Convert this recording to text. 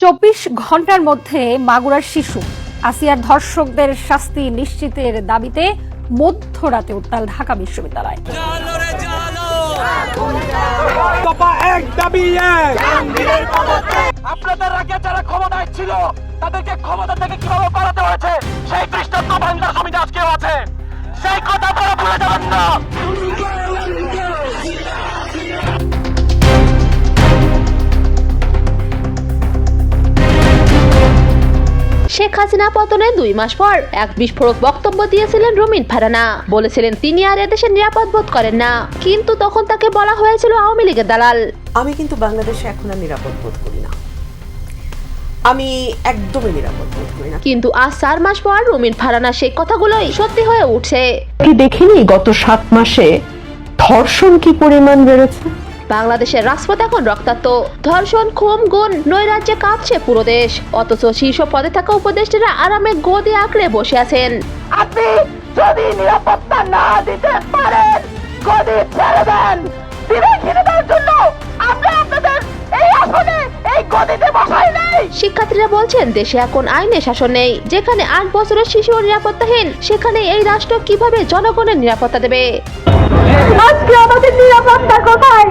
চব্বিশ ঘণ্টার মধ্যে মাগুরার শিশু আসিয়ার ধর্ষকদের শাস্তি নিশ্চিতের দাবিতে মধ্যরাতে উত্তাল ঢাকা বিশ্ববিদ্যালয়। আপনাদের আগে যারা ক্ষমতায় ছিল তাদেরকে ক্ষমতা থেকে কীভাবে পালাতে হয়েছে? শেখ হাসিনা পতনে দুই মাস পর এক বিস্ফোরক বক্তব্য দিয়েছিলেন রুমিন ফারানা। বলেছিলেন তিনি আর এদেশে নিরাপদ বোধ করেন না। কিন্তু তখন তাকে বলা হয়েছিল আওয়ামী লীগের দালাল। আমি কিন্তু বাংলাদেশে এখন আর নিরাপদ বোধ করি না। আমি একদমই নিরাপদ বোধ করি না। কিন্তু আজ চার মাস পর রুমিন ফারানা সেই কথাগুলোই সত্যি হয়ে উঠছে। কি দেখিনি গত সাত মাসে ধর্ষণ কি পরিমাণ বেড়েছে? বাংলাদেশের রাজপথ এখন রক্তাক্ত। ধর্ষণ খুম গুণ নৈরাজ্যে কাঁপছে পুরো দেশ। অথচ শীর্ষ পদে থাকা উপদেষ্টারা আরামে গদি আঁকড়ে বসে আছেন। আপনি যদি নিরাপত্তা না দিতে পারেন গদি ছেড়ে দেন। বিবেকহীনতার জন্য আমরা আপনাদের এই আসনে এই গদিতে বসাই নাই। শিক্ষার্থীরা বলছেন দেশে এখন আইনে শাসন নেই। যেখানে আট বছরের শিশু নিরাপত্তাহীন সেখানে এই রাষ্ট্র কীভাবে জনগণের নিরাপত্তা দেবে? আজকে আমাদের নিরাপত্তা কোথায়?